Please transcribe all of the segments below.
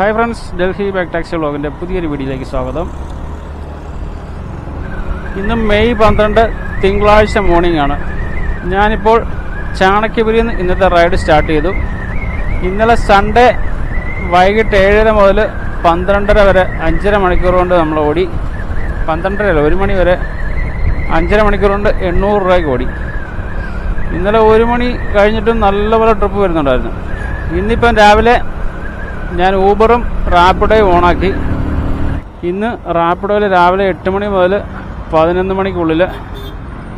Hi friends Delhi back taxi വ്ളോഗിന്റെ പുതിയൊരു വീഡിയോയിലേക്ക് സ്വാഗതം. ഇന്ന് മെയ് പന്ത്രണ്ട് തിങ്കളാഴ്ച മോർണിംഗ് ആണ്. ഞാനിപ്പോൾ ചാണക്യപുരിയിൽ നിന്ന് ഇന്നത്തെ റൈഡ് സ്റ്റാർട്ട് ചെയ്തു. ഇന്നലെ സൺഡേ വൈകിട്ട് ഏഴര മുതൽ പന്ത്രണ്ടര വരെ അഞ്ചര മണിക്കൂർ കൊണ്ട് നമ്മൾ ഓടി. പന്ത്രണ്ടര അല്ല ഒരു മണി വരെ അഞ്ചര മണിക്കൂർ കൊണ്ട് എണ്ണൂറ് രൂപയ്ക്ക് ഓടി. ഇന്നലെ ഒരു മണി കഴിഞ്ഞിട്ടും നല്ലപോലെ ട്രിപ്പ് വരുന്നുണ്ടായിരുന്നു. ഇന്നിപ്പം രാവിലെ ഞാൻ ഊബറും റാപ്പിഡോയും ഓണാക്കി. ഇന്ന് റാപ്പിഡോയിൽ രാവിലെ എട്ട് മണി മുതൽ പതിനൊന്ന് മണിക്കുള്ളിൽ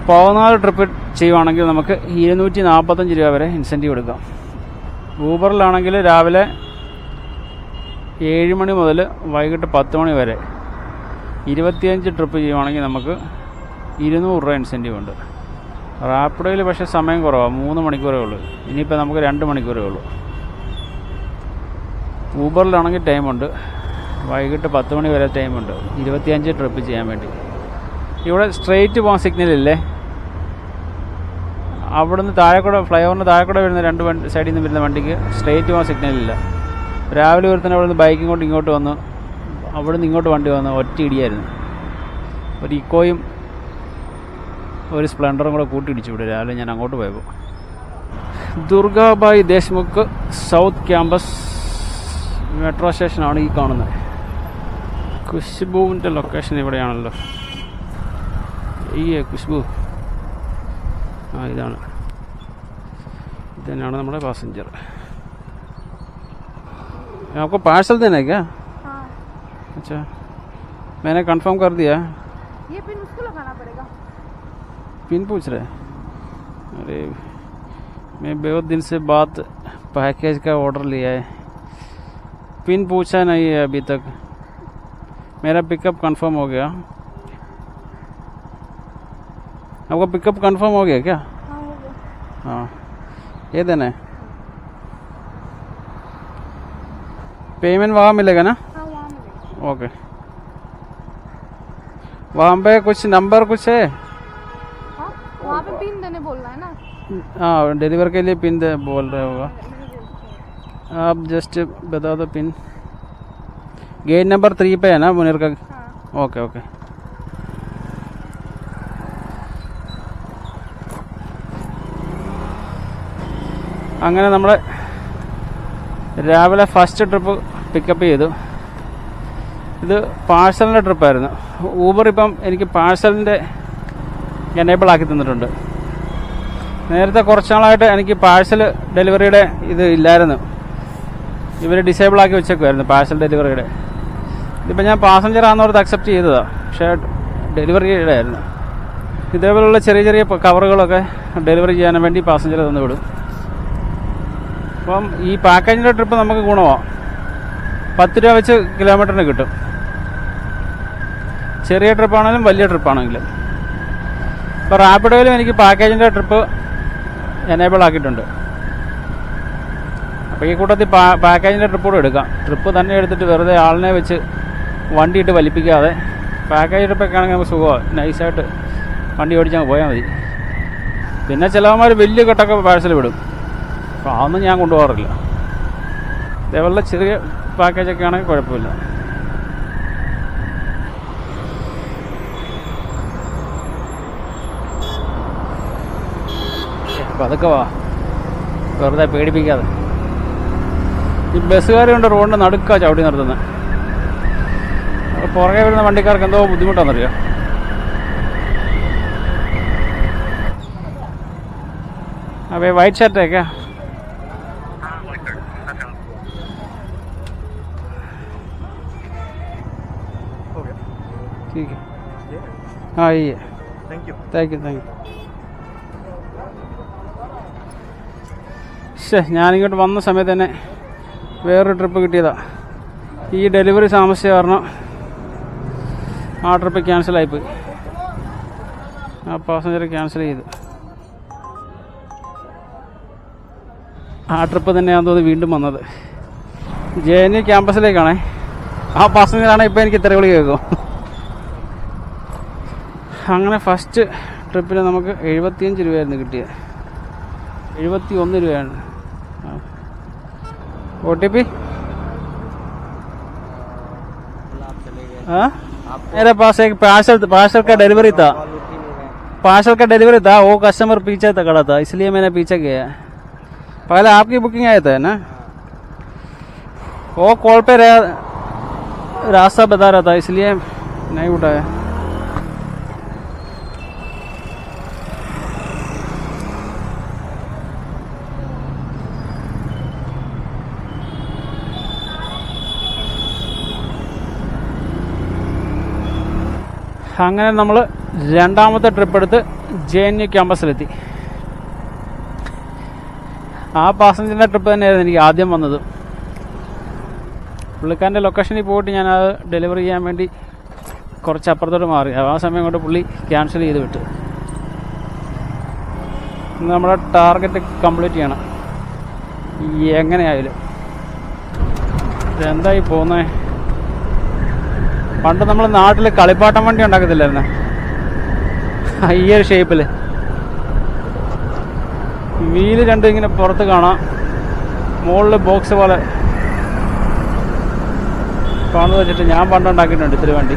പതിനാല് ട്രിപ്പ് ചെയ്യുവാണെങ്കിൽ നമുക്ക് ഇരുന്നൂറ്റി നാൽപ്പത്തഞ്ച് രൂപ വരെ ഇൻസെന്റീവ് എടുക്കാം. ഊബറിലാണെങ്കിൽ രാവിലെ ഏഴ് മണി മുതൽ വൈകിട്ട് പത്ത് മണി വരെ ഇരുപത്തിയഞ്ച് ട്രിപ്പ് ചെയ്യുവാണെങ്കിൽ നമുക്ക് ഇരുന്നൂറ് രൂപ ഇൻസെന്റീവ് ഉണ്ട്. റാപ്പിഡോയിൽ പക്ഷേ സമയം കുറവാണ് മൂന്ന് മണിക്കൂറേ ഉള്ളൂ. ഇനിയിപ്പോൾ നമുക്ക് രണ്ട് മണിക്കൂറേ ഉള്ളൂ. ഊബറിലാണെങ്കിൽ ടൈമുണ്ട്. വൈകിട്ട് പത്ത് മണി വരെ ടൈമുണ്ട്. ഇരുപത്തിയഞ്ച് ട്രിപ്പ് ചെയ്യാൻ വേണ്ടി. ഇവിടെ സ്ട്രെയിറ്റ് പോകാൻ സിഗ്നലില്ലേ അവിടുന്ന് താഴെക്കൂടെ ഫ്ലൈ ഓവറിന് താഴെക്കൂടെ വരുന്ന രണ്ട് വണ്ടി സൈഡിൽ നിന്ന് വരുന്ന വണ്ടിക്ക് സ്ട്രെയിറ്റ് പോകാൻ സിഗ്നലില്ല രാവിലെ ഒരുത്തന്നെ തന്നെ അവിടുന്ന് ബൈക്കും കൊണ്ട് ഇങ്ങോട്ട് വന്ന് അവിടുന്ന് ഇങ്ങോട്ട് വണ്ടി വന്ന് ഒറ്റ ഇടിയായിരുന്നു. ഒരു ഇക്കോയും ഒരു സ്പ്ലെൻഡറും കൂടെ കൂട്ടിയിടിച്ചു ഇവിടെ. രാവിലെ ഞാൻ അങ്ങോട്ട് പോയപ്പോൾ Durgabai Deshmukh south campus metro സ്റ്റേഷനാണ് ഈ കാണുന്നത് ഖുശ്ബുവിൻ്റെ ലൊക്കേഷൻ ഇവിടെയാണല്ലോ ഈ ഖുശ്ബു ആ ഇതാണ് ഇത് തന്നെയാണ് നമ്മുടെ പാസഞ്ചർ आपको पार्सल देना है क्या हाँ अच्छा मैंने कंफर्म कर दिया ये पिन उसको लगाना पड़ेगा पिन पूछ रहे अरे मैं बहुत दिन से बात पैकेज का ऑर्डर लिया है पिन पूछा नहीं है अभी तक। मेरा पिकअप कंफर्म हो गया। आपका पिकअप कंफर्म हो गया क्या? हाँ हो हाँ। ये देना है। पेमेंट वहाँ मिलेगा ना? हाँ ओके वहाँ पे कुछ नंबर कुछ है? हाँ वहाँ पे पिन देने बोलना है ना। हाँ डिलीवर के लिए पिन दे- बोल रहे होगा। बोल। आप जस्ट बता दो पिन गेट नंबर थ्री पे है ना मुनीर का हाँ ഓക്കെ ഓക്കെ അങ്ങനെ നമ്മൾ രാവിലെ ഫസ്റ്റ് ട്രിപ്പ് പിക്കപ്പ് ചെയ്തു ഇത് പാഴ്സലിൻ്റെ ട്രിപ്പായിരുന്നു ഊബർ ഇപ്പം എനിക്ക് പാഴ്സലിൻ്റെ എനേബിൾ ആക്കി തന്നിട്ടുണ്ട് നേരത്തെ കുറച്ച് നാളായിട്ട് എനിക്ക് പാഴ്സൽ ഡെലിവറിയുടെ ഇത് ഇല്ലായിരുന്നു ഇവർ ഡിസേബിൾ ആക്കി വെച്ചേക്കുമായിരുന്നു പാഴ്സൽ ഡെലിവറിയുടെ ഇതിപ്പോൾ ഞാൻ പാസഞ്ചർ ആണെന്നോർത്ത് അക്സെപ്റ്റ് ചെയ്തതാണ് പക്ഷേ ഡെലിവറിയുടെ ആയിരുന്നു ഇതേപോലുള്ള ചെറിയ ചെറിയ കവറുകളൊക്കെ ഡെലിവറി ചെയ്യാൻ വേണ്ടി പാസഞ്ചർ തന്നു വിടും. അപ്പം ഈ പാക്കേജിന്റെ ട്രിപ്പ് നമുക്ക് ഗുണമാണ് പത്ത് രൂപ വെച്ച് കിലോമീറ്ററിന് കിട്ടും. ചെറിയ ട്രിപ്പാണെങ്കിലും വലിയ ട്രിപ്പാണെങ്കിലും ഇപ്പോൾ റാപ്പിഡോയിലും എനിക്ക് പാക്കേജിന്റെ ട്രിപ്പ് എനേബിൾ ആക്കിയിട്ടുണ്ട്. അപ്പോൾ ഈ കൂട്ടത്തിൽ പാ പാക്കേജിന്റെ ട്രിപ്പോടെ എടുക്കാം. ട്രിപ്പ് തന്നെ എടുത്തിട്ട് വെറുതെ ആളിനെ വെച്ച് വണ്ടി ഇട്ട് വലിപ്പിക്കാതെ പാക്കേജ് ട്രിപ്പൊക്കെ ആണെങ്കിൽ നമുക്ക് സുഖമാണ് നൈസായിട്ട് വണ്ടി ഓടിച്ചാൽ പോയാൽ മതി. പിന്നെ ചിലവന്മാർ വലിയ കെട്ടൊക്കെ പാഴ്സൽ വിടും. അപ്പോൾ അതൊന്നും ഞാൻ കൊണ്ടുപോകാറില്ല. ഇതേപോലുള്ള ചെറിയ പാക്കേജൊക്കെ ആണെങ്കിൽ കുഴപ്പമില്ല. അതൊക്കെ വാ. വെറുതെ പേടിപ്പിക്കാതെ. ഈ ബസ്സുകാർ കൊണ്ട് റോഡിൻ്റെ നടുക്കാ ചവിട്ടി നിർത്തുന്നത് അപ്പോൾ പുറകെ വരുന്ന വണ്ടിക്കാർക്ക് എന്തോ ബുദ്ധിമുട്ടാണെന്നറിയാം अबे वाइट शर्ट है क्या ठीक है हाँ ये thank you thank you thank you ശേ ഞാനിങ്ങോട്ട് വന്ന സമയത്ത് തന്നെ വേറൊരു ട്രിപ്പ് കിട്ടിയതാ. ഈ ഡെലിവറി താമസിച്ച കാരണം ആ ട്രിപ്പ് ക്യാൻസലായിപ്പോയി ആ പാസഞ്ചർ ക്യാൻസൽ ചെയ്തു. ആ ട്രിപ്പ് തന്നെയാണെന്ന് തോന്നി വീണ്ടും വന്നത്. ജെ എൻ യു ക്യാമ്പസിലേക്കാണേ. ആ പാസഞ്ചറാണ് ഇപ്പോൾ എനിക്ക് ഇത്ര വിളി കേൾക്കും അങ്ങനെ ഫസ്റ്റ് ട്രിപ്പിന് നമുക്ക് എഴുപത്തിയഞ്ച് രൂപയായിരുന്നു കിട്ടിയത്. എഴുപത്തി ഒന്ന് രൂപയാണ്. ओ टी पी मेरे पास एक पार्सल पार्सल का डिलीवरी था। पार्सल का डिलीवरी था, वो कस्टमर पीछे खड़ा था, इसलिए मैंने पीछे गया पहले आपकी बुकिंग आया था ना? वो कॉल पे रह, रास्ता बता रहा था, इसलिए नहीं उठाया। അങ്ങനെ നമ്മൾ രണ്ടാമത്തെ ട്രിപ്പ് എടുത്ത് ജെ എൻ യു ക്യാമ്പസിലെത്തി. ആ പാസഞ്ചറിന്റെ ട്രിപ്പ് തന്നെയായിരുന്നു എനിക്ക് ആദ്യം വന്നത്. പുള്ളിക്കാരന്റെ ലൊക്കേഷനിൽ പോയിട്ട് ഞാൻ അത് ഡെലിവറി ചെയ്യാൻ വേണ്ടി കുറച്ച് അപ്പുറത്തോട്ട് മാറി ആ സമയം കൊണ്ട് പുള്ളി ക്യാൻസൽ ചെയ്ത് വിട്ടു. നമ്മുടെ ടാർഗറ്റ് കംപ്ലീറ്റ് ചെയ്യണം. എങ്ങനെയായാലും. എന്തായി പോകുന്നേ പണ്ട് നമ്മൾ നാട്ടിൽ കളിപ്പാട്ടം വണ്ടി ഉണ്ടാക്കത്തില്ലായിരുന്നു? ഈ ഒരു ഷേപ്പിൽ വീൽ രണ്ടും ഇങ്ങനെ പുറത്ത് കാണാം. മുകളിൽ ബോക്സ് പോലെ. കാണുന്നത് വെച്ചിട്ട് ഞാൻ പണ്ട് ഉണ്ടാക്കിയിട്ടുണ്ട് ഇത്തിരി വണ്ടി.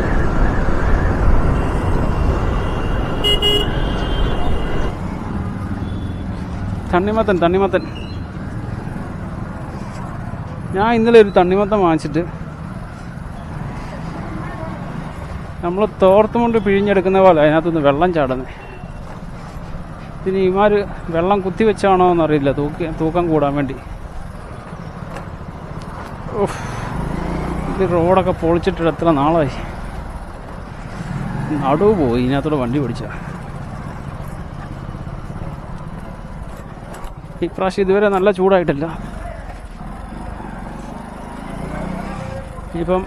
തണ്ണിമത്തൻ തണ്ണിമത്തൻ. ഞാൻ ഇന്നലെ ഒരു തണ്ണിമത്തൻ വാങ്ങിച്ചിട്ട് നമ്മൾ തോർത്തും കൊണ്ട് പിഴിഞ്ഞെടുക്കുന്ന പോലെ അതിനകത്തുനിന്ന് വെള്ളം ചാടുന്നത് ഇതിന് ഇമാര് വെള്ളം കുത്തി വെച്ചാണോ എന്നറിയില്ല. തൂക്കി തൂക്കം കൂടാൻ വേണ്ടി. ഇത് റോഡൊക്കെ പൊളിച്ചിട്ട് എത്ര നാളായി. നടുവ് പോയി. ഇതിനകത്തോടെ വണ്ടി പിടിച്ച. ഇപ്രാവശ്യം ഇതുവരെ നല്ല ചൂടായിട്ടില്ല. ഇപ്പം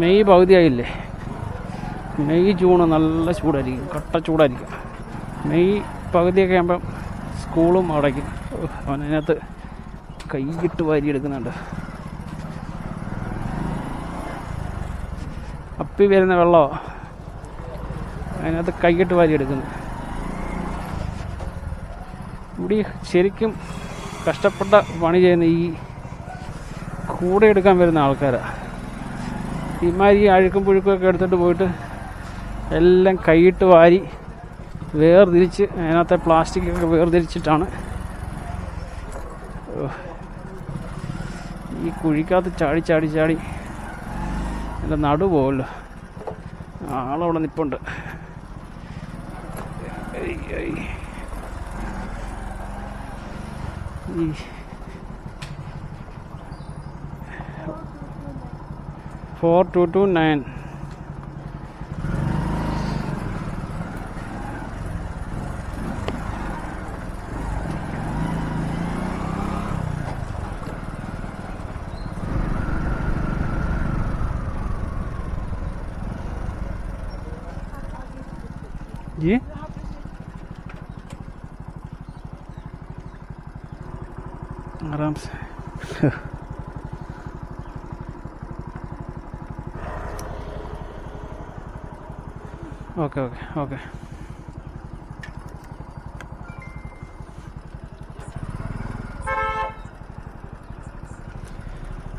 മെയ് പകുതിയായില്ലേ? മെയ് ജൂൺ നല്ല ചൂടായിരിക്കും കട്ട ചൂടായിരിക്കും. മെയ് പകുതിയൊക്കെ ആകുമ്പം സ്കൂളും അടയ്ക്കും അവനതിനകത്ത് കൈയിട്ട് വാരിയെടുക്കുന്നുണ്ട് അപ്പി വരുന്ന വെള്ളമോ അതിനകത്ത് കൈയിട്ട് വാരിയെടുക്കുന്നു ഇവിടെ ശരിക്കും കഷ്ടപ്പെട്ട പണി ചെയ്യുന്ന ഈ കൂടെ എടുക്കാൻ വരുന്ന ആൾക്കാരാണ് ഇമാതിരി അഴുക്കും പുഴുക്കും ഒക്കെ എടുത്തിട്ട് പോയിട്ട് എല്ലാം കൈയിട്ട് വാരി വേർതിരിച്ച് അതിനകത്തെ പ്ലാസ്റ്റിക്കൊക്കെ വേർതിരിച്ചിട്ടാണ്. ഈ കുഴിക്കകത്ത് ചാടി ചാടി ചാടി എന്റെ നടു പോവല്ലോ. ആളവിടെ നിപ്പുണ്ട്. ഫോർ ടു ടു നയൻ जी आराम से ഓക്കെ ഓക്കെ ഓക്കെ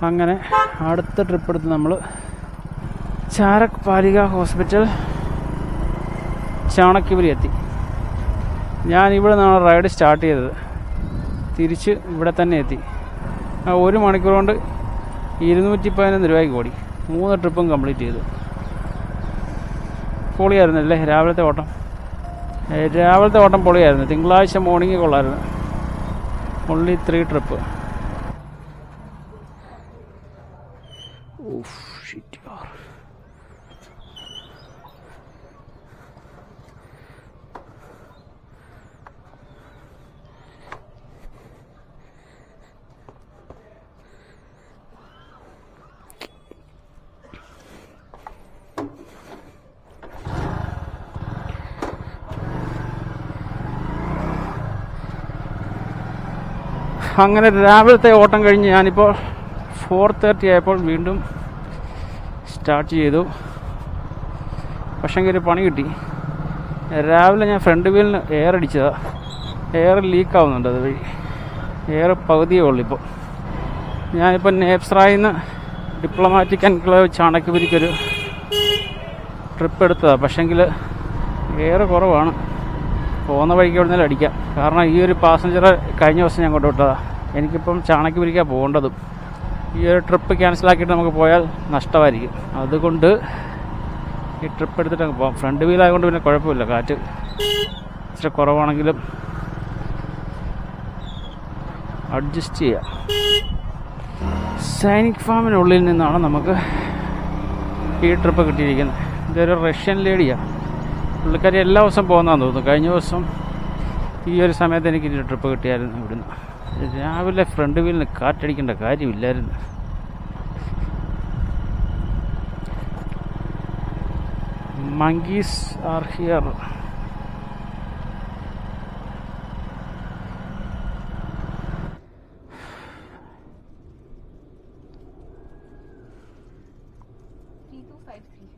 അങ്ങനെ അടുത്ത ട്രിപ്പ് എടുത്ത് നമ്മൾ ചാരക് പാലിക ഹോസ്പിറ്റൽ ചാണക്യപുരി എത്തി ഞാൻ ഇവിടെ നിന്നാണ് റൈഡ് സ്റ്റാർട്ട് ചെയ്തത്. തിരിച്ച് ഇവിടെ തന്നെ എത്തി. ഒരു മണിക്കൂർ കൊണ്ട് ഇരുന്നൂറ്റി പതിനൊന്ന് രൂപയ്ക്ക് ഓടി. മൂന്ന് ട്രിപ്പും കംപ്ലീറ്റ് ചെയ്തു. പൊളിയായിരുന്നല്ലേ രാവിലത്തെ ഓട്ടം? രാവിലത്തെ ഓട്ടം പൊളിയായിരുന്നു. തിങ്കളാഴ്ച മോർണിംഗ് കൊള്ളായിരുന്നു ഓൺലി ത്രീ ട്രിപ്പ് അങ്ങനെ രാവിലത്തെ ഓട്ടം കഴിഞ്ഞ് ഞാനിപ്പോൾ ഫോർ തേർട്ടി ആയപ്പോൾ വീണ്ടും സ്റ്റാർട്ട് ചെയ്തു. പക്ഷെങ്കിൽ ഒരു പണി കിട്ടി. രാവിലെ ഞാൻ ഫ്രണ്ട് വീലിന് എയർ അടിച്ചതാണ് എയർ ലീക്ക് ആവുന്നുണ്ട് അതുവഴി. എയർ പകുതിയേ ഉള്ളൂ ഇപ്പോൾ ഞാനിപ്പോൾ നേപ്സ്രായിൽ നിന്ന് ഡിപ്ലോമാറ്റിക് എൻക്ലേവ് ചാണക്യപുരിക്കൊരു ട്രിപ്പ് എടുത്തതാണ് പക്ഷെങ്കിൽ എയർ കുറവാണ്. പോകുന്ന വഴിക്ക് എവിടുന്നേലും അടിക്കാം. കാരണം ഈ ഒരു പാസഞ്ചറെ കഴിഞ്ഞ ദിവസം ഞാൻ കൊണ്ടുവിട്ടതാണ് എനിക്കിപ്പം ചാണക്യപുരിക്കാണ് പോകേണ്ടതും. ഈ ഒരു ട്രിപ്പ് ക്യാൻസലാക്കിയിട്ട് നമുക്ക് പോയാൽ നഷ്ടമായിരിക്കും. അതുകൊണ്ട് ഈ ട്രിപ്പ് എടുത്തിട്ട് അങ്ങ് പോകാം ഫ്രണ്ട് വീലായതുകൊണ്ട് പിന്നെ കുഴപ്പമില്ല കാറ്റ് ഇച്ചിരി കുറവാണെങ്കിലും അഡ്ജസ്റ്റ് ചെയ്യാം. സൈനിക് ഫാമിനുള്ളിൽ നിന്നാണ് നമുക്ക് ഈ ട്രിപ്പ് കിട്ടിയിരിക്കുന്നത്. ഇതൊരു റഷ്യൻ ലേഡിയാണ് പുള്ളിക്കാരി എല്ലാ ദിവസവും പോകുന്നതാന്ന് തോന്നുന്നു. കഴിഞ്ഞ ദിവസം ഈ ഒരു സമയത്ത് എനിക്ക് ഇനി ട്രിപ്പ് കിട്ടിയായിരുന്നു ഇവിടുന്ന്. രാവിലെ ഫ്രണ്ട് വീലിന് കാറ്റടിക്കേണ്ട കാര്യമില്ലായിരുന്നു. Monkeys are here two five three.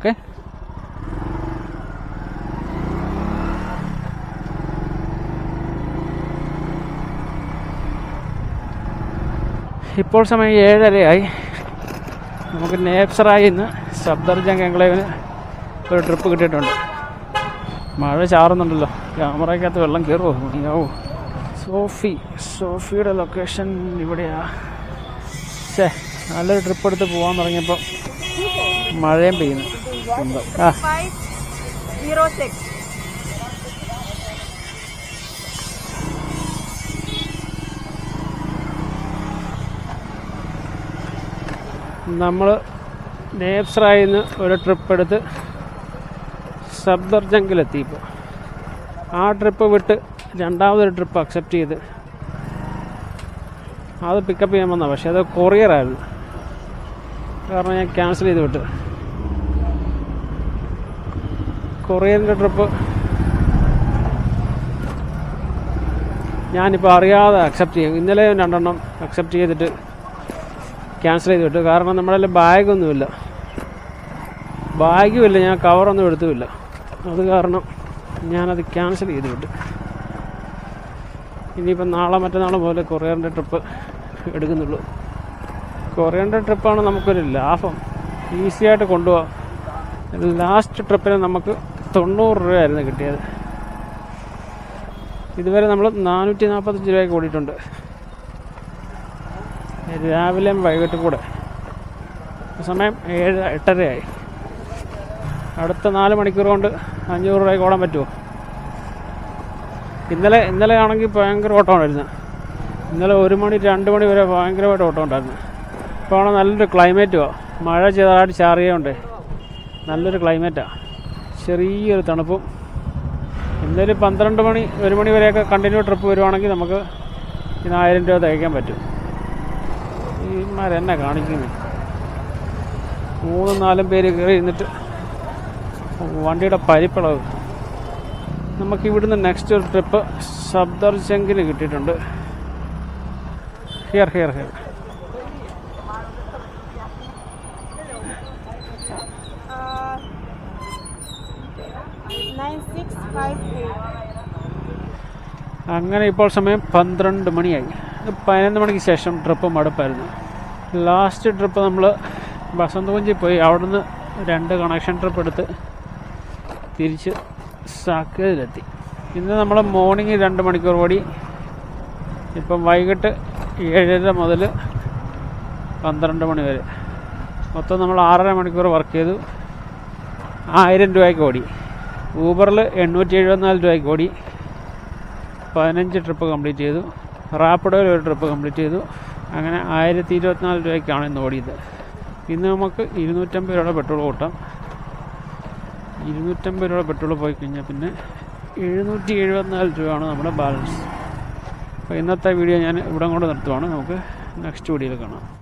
Okay. ഇപ്പോൾ സമയം ഏഴരയായി. നമുക്ക് നേപ്സറായി ഇന്ന് സബ്ദർജംഗ് എൻക്ലേവിന് ഒരു ട്രിപ്പ് കിട്ടിയിട്ടുണ്ട്. മഴ ചാറുന്നുണ്ടല്ലോ. ക്യാമറയ്ക്കകത്ത് വെള്ളം കയറുമോ മണിയാവോ സോഫി സോഫിയുടെ ലൊക്കേഷൻ ഇവിടെയാ. ശേ നല്ലൊരു ട്രിപ്പ് എടുത്ത് പോകാൻ തുടങ്ങിയപ്പോൾ മഴയും പെയ്യുന്നു. Zero six. നമ്മൾ നേപ്സറായിൽ നിന്ന് ഒരു ട്രിപ്പ് എടുത്ത് സബ്ദർജങ്കിലെത്തി ഇപ്പോൾ ആ ട്രിപ്പ് വിട്ട് രണ്ടാമതൊരു ട്രിപ്പ് അക്സെപ്റ്റ് ചെയ്ത് അത് പിക്കപ്പ് ചെയ്യാൻ വന്നതാണ് പക്ഷേ അത് കൊറിയറായിരുന്നു കാരണം ഞാൻ ക്യാൻസൽ ചെയ്ത് വിട്ട് കൊറിയറിന്റെ ട്രിപ്പ്. ഞാനിപ്പോൾ അറിയാതെ അക്സെപ്റ്റ് ചെയ്യും. ഇന്നലെ രണ്ടെണ്ണം അക്സെപ്റ്റ് ചെയ്തിട്ട് ക്യാൻസൽ ചെയ്ത് വിട്ടു. കാരണം നമ്മുടെ ബാഗൊന്നുമില്ല. ബാഗുമില്ല ഞാൻ കവറൊന്നും എടുത്തുമില്ല. അത് കാരണം ഞാനത് ക്യാൻസൽ ചെയ്ത് വിട്ടു. ഇനിയിപ്പം നാളെ മറ്റന്നാൾ പോലെ കൊറിയറിന്റെ ട്രിപ്പ് എടുക്കുന്നുള്ളൂ. കൊറിയറിന്റെ ട്രിപ്പാണ് നമുക്കൊരു ലാഭം. ഈസിയായിട്ട് കൊണ്ടുപോകാം ലാസ്റ്റ് ട്രിപ്പിന് നമുക്ക് തൊണ്ണൂറ് രൂപയായിരുന്നു കിട്ടിയത്. ഇതുവരെ നമ്മൾ നാനൂറ്റി നാൽപ്പത്തഞ്ച് രൂപയ്ക്ക് ഓടിയിട്ടുണ്ട് രാവിലെയും വൈകിട്ടും കൂടെ. സമയം ഏഴ് എട്ടരയായി. അടുത്ത നാല് മണിക്കൂർ കൊണ്ട് അഞ്ഞൂറ് രൂപയ്ക്ക് ഓടാൻ പറ്റുമോ? ഇന്നലെ ഇന്നലെ ആണെങ്കിൽ ഭയങ്കര ഓട്ടമായിരുന്നു. ഇന്നലെ ഒരു മണി രണ്ട് മണി വരെ ഭയങ്കരമായിട്ട് ഓട്ടം ഉണ്ടായിരുന്നു. ഇപ്പോൾ ആണ് നല്ലൊരു ക്ലൈമറ്റുമാണ് മഴ ചെറുതായിട്ട് ചാറിയുണ്ട് നല്ലൊരു ക്ലൈമറ്റാണ് ചെറിയൊരു തണുപ്പും. എന്തായാലും പന്ത്രണ്ട് മണി ഒരു മണി വരെയൊക്കെ കണ്ടിന്യൂ ട്രിപ്പ് വരുവാണെങ്കിൽ നമുക്ക് ഇന്ന് ആയിരം രൂപ തയ്ക്കാൻ പറ്റും. ഇമാരെന്നെ കാണിക്കുന്നു. മൂന്നും നാലും പേര് കയറി ഇരുന്നിട്ട് വണ്ടിയുടെ പരിപ്പളവ്. നമുക്ക് ഇവിടുന്ന് നെക്സ്റ്റ് ഒരു ട്രിപ്പ് സബ്ദർജംഗിന് കിട്ടിയിട്ടുണ്ട്. ഹിയർ ഹിയർ ഹിയർ അങ്ങനെ ഇപ്പോൾ സമയം പന്ത്രണ്ട് മണിയായി. പതിനൊന്ന് മണിക്ക് ശേഷം ട്രിപ്പ് മടുപ്പായിരുന്നു. ലാസ്റ്റ് ട്രിപ്പ് നമ്മൾ ബസന്തകുഞ്ചി പോയി. അവിടുന്ന് രണ്ട് കണക്ഷൻ ട്രിപ്പ് എടുത്ത് തിരിച്ച് സാക്കേതിലെത്തി. ഇന്ന് നമ്മൾ മോർണിംഗ് രണ്ട് മണിക്കൂർ ഓടി ഇപ്പം വൈകിട്ട് ഏഴര മുതൽ പന്ത്രണ്ട് മണി വരെ. മൊത്തം നമ്മൾ ആറര മണിക്കൂർ വർക്ക് ചെയ്തു. ആയിരം രൂപയ്ക്ക് ഓടി. ഊബറിൽ എണ്ണൂറ്റി എഴുപത്തിനാല് രൂപയ്ക്ക് ഓടി. പതിനഞ്ച് ട്രിപ്പ് കംപ്ലീറ്റ് ചെയ്തു. റാപ്പിഡോയിൽ ഒരു ട്രിപ്പ് കംപ്ലീറ്റ് ചെയ്തു. അങ്ങനെ ആയിരത്തി ഇരുപത്തിനാല് രൂപയ്ക്കാണ് ഇന്ന് ഓടിയത്. ഇന്ന് നമുക്ക് ഇരുന്നൂറ്റമ്പത് രൂപയുടെ പെട്രോൾ കൂട്ടാം. ഇരുന്നൂറ്റമ്പത് രൂപയുടെ പെട്രോൾ പോയി കഴിഞ്ഞാൽ പിന്നെ എഴുന്നൂറ്റി എഴുപത്തിനാല് രൂപയാണ് നമ്മുടെ ബാലൻസ്. അപ്പോൾ ഇന്നത്തെ വീഡിയോ ഞാൻ ഇവിടെ കൊണ്ട് നിർത്തുവാണ്. നമുക്ക് നെക്സ്റ്റ് വീഡിയോയിൽ കാണാം.